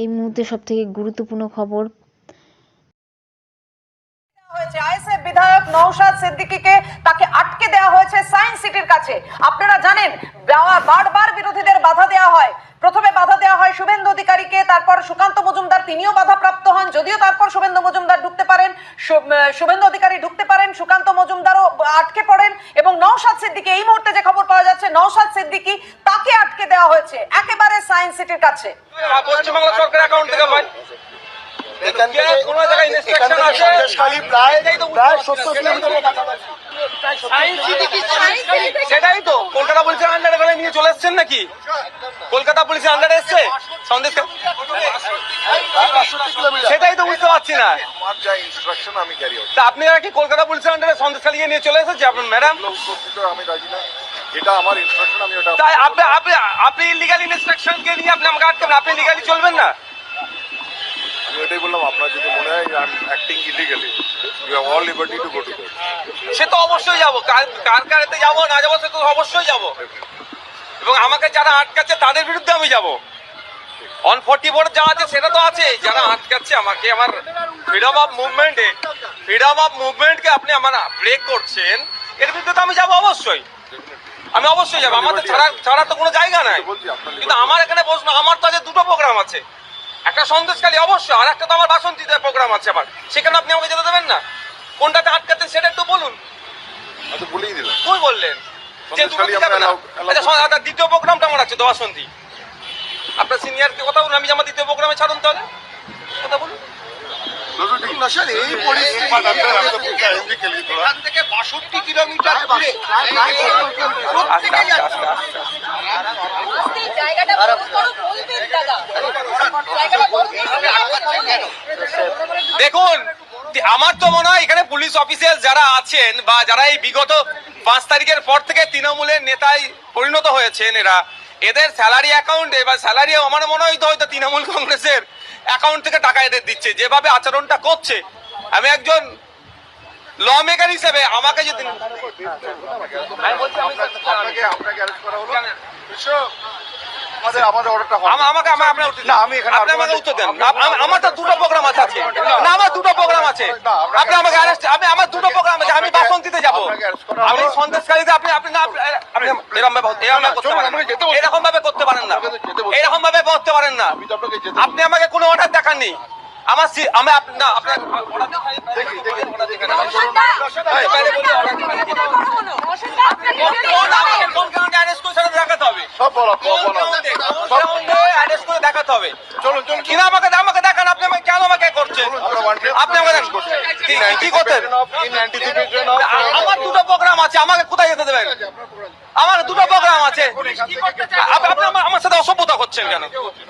এই মুহূর্তে সব থেকে গুরুত্বপূর্ণ খবর। হয়েছে আইএসএফ বিধায়ক নওশাদ সিদ্দিকীকে তাকে আটকে দেওয়া হয়েছে সায়েন্স সিটির কাছে। আপনারা জানেন, বারবার বিরোধীদের বাধা দেওয়া হয়। প্রথমে বাধা হয় শুভেন্দু অধিকারীকে তারপর সুকান্ত মজুমদার তিনিও বাধা প্রাপ্ত হন যদিও তারপর শুভেন্দু মজুমদার ঢুকতে পারেন শুভেন্দু অধিকারী ঢুকতে পারেন সুকান্ত মজুমদারও আটকে পড়েন এবং নওশাদ সিদ্দিকী এই মুহূর্তে যে খবর পাওয়া যাচ্ছে নওশাদ সিদ্দিকী তাকে আটকে দেওয়া হয়েছে একেবারে সায়েন্স সিটির কাছে। পশ্চিমবাংলা সরকার অ্যাকাউন্ট থেকে কিলোমিটার সেটাই তো। এসছেন নাকি? কলকাতা পুলিশের আন্ডারে এসছে? সন্দেশ সেটাই তো বুঝতে পারছি না। তা আপনারা কি কলকাতা পুলিশের আন্ডারে সন্দেশখালী নিয়ে চলে এসেছে আপনার ম্যাডাম? আমি রাজি না এটা আমার ইনস্ট্রাকশন আমি ওটা তাই আপনি আপনি আপনি ইলিগাল ইনস্ট্রাকশন কে নিয়ে আপনি আমাকে আটকাবেন। আপনি লিগালি চলবেন না। আমি ওটাই বললাম আপনার যদি মনে হয় I am acting illegally you have all liberty to go to say তো অবশ্যই যাব। কার কার কারেতে যাব না যাব সে তো অবশ্যই যাব। এবং আমাকে যারা আটকাচ্ছে তাদের বিরুদ্ধে আমি যাব। অন ফর্টি ফোর যা আছে সেটা তো আছে। যারা আটকাচ্ছে আমাকে আমার ফ্রিডম অফ মুভমেন্টে ফ্রিডম অফ মুভমেন্টকে আপনি আমার ব্রেক করছেন এর বিরুদ্ধে তো আমি যাব অবশ্যই। আমি অবশ্যই যাব। আমার তো ছাড়া ছাড়া তো কোনো জায়গা নাই। কিন্তু আমার এখানে বসবো আমার তো আছে দুটো প্রোগ্রাম আছে। একটা সন্দেশকালী অবশ্যই আর একটা তো আমার বাসন্তীতে প্রোগ্রাম আছে আমার। সেখানে আপনি আমাকে যেতে দেবেন না? কোনটাতে আটকাচ্ছেন সেটা একটু বলুন। আচ্ছা বলেই দিলাম। কই বললেন? যে যাবে না আচ্ছা আচ্ছা, দ্বিতীয় প্রোগ্রামটা আমার আছে দোয়াশন্তি আপনার সিনিয়রকে কথা বলুন আমি আমার দ্বিতীয় প্রোগ্রামে ছাড়ুন তাহলে কথা বলুন দেখুন তি- আমার তো মনে হয় এখানে পুলিশ অফিসার যারা আছেন বা যারা এই বিগত পাঁচ তারিখের পর থেকে তৃণমূলের নেতায় পরিণত হয়েছেন এরা, এদের স্যালারি অ্যাকাউন্টে বা স্যালারি আমার মনে হয় তো হয়তো তৃণমূল কংগ্রেসের অ্যাকাউন্ট থেকে টাকা এদের দিচ্ছে, যেভাবে আচরণটা করছে। আমি একজন ল মেকার হিসেবে আমাকে যদি আমাদের আমাদের অর্ডারটা হবে আমাকে আমা- আপনার উত্তর না, আমি এখানে আপনি আমাকে উত্তর দেন আম- আমার তো দুটো প্রোগ্রাম আছে আজকে না আমার দুটো প্রোগ্রাম আছে আপনি আমাকে অ্যারেস্ট আমি আমার দুটো প্রোগ্রাম আছে আমি বাসন্তীতে যাব arrest আপনি সন্দেশকারীতে আপনি আপনি না আপনি এরকম ভাবে এরকম করতে পারেন না। বলছি। এরকম ভাবে করতে পারেন না। এরকম ভাবে করতে পারেন আমি আপনি আমাকে কোনো অর্ডার দেখাননি আমার আমি না আপনার order দেখি, দেখি। সব বলো সব কোন বলো কারণে কোন কারণে arrest করে দেখাতে হবে চলুন চলুন কিনা আমাকে আমাকে দেখান আপনি আমাকে কেন আমাকে করছেন আমরা wanted আপনি আমাকে দেখান কি- কি করতেন in anticipation of আ- আমার দুটো প্রোগ্রাম আছে আমাকে কোথায় যেতে দেবেন আমার দুটো প্রোগ্রাম আছে আপ- আপনি আমার- আমার সাথে অসভ্যতা করছেন কেন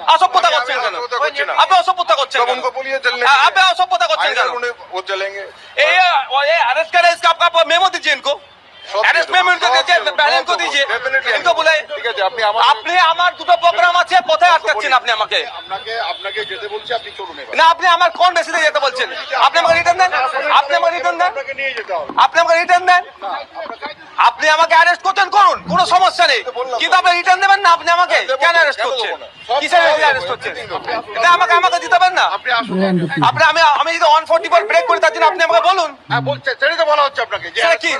অসভ্যতা করছেন কেন অসভ্যতা করছি না। আপনি অসভ্যতা করছেন तब কেন उनको बोलिए चलने आ- आप असभ्यता करते हैं आएगा, क्या? उन्हें वो चलेंगे ये ये अरेस्ट करे इसका आपका मेमो दीजिए इनको सब अरेस्ट दे दो, मेमो इनको सब दीजिए दे दो, पहले सब इनको दे दो, दीजिए আপনি আমার আপনি আমার দুটো প্রোগ্রাম আছে কোথায় আটকাচ্ছেন আপনি আমাকে? আপনাকে আপনাকে যেতে বলছি আপনি চলুন না আপনি আমার কোন বেসিতে যেতে বলছেন? আপনি আমাকে রিটার্ন দেন? আপনি আমাকে রিটার্ন দেন? আপনাকে নিয়ে যেতে হবে। আপনি আমাকে রিটার্ন দেন? আপনি আমাকে অ্যারেস্ট করতেন করুন কোনো সমস্যা নেই। কিন্তু আপনি রিটার্ন দেবেন না আপনি আমাকে কেন অ্যারেস্ট করছেন? কিসের অ্যারেস্ট করছেন? এটা আমাকে আমাকে দিতে পারেন না? আপনি আপনি আমি আমি যদি ওয়ান ফোর্টি ফোর ব্রেক করি তার জন্য আপনি আমাকে বলুন। হ্যাঁ সেটাই তো বলা হচ্ছে আপনাকে যে সেটা কি?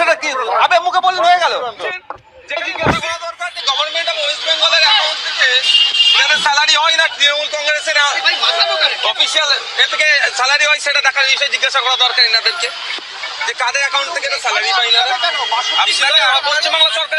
সেটা কি? আবে মুখে বললেন হয়ে গেল। হয় তৃণমূল কংগ্রেসের অফিসিয়াল এ থেকে স্যালারি হয় সেটা দেখার বিষয়ে জিজ্ঞাসা করা দরকার এনাদেরকে যে কাদের অ্যাকাউন্ট থেকে স্যালারি পাই না? পশ্চিমবাংলা সরকার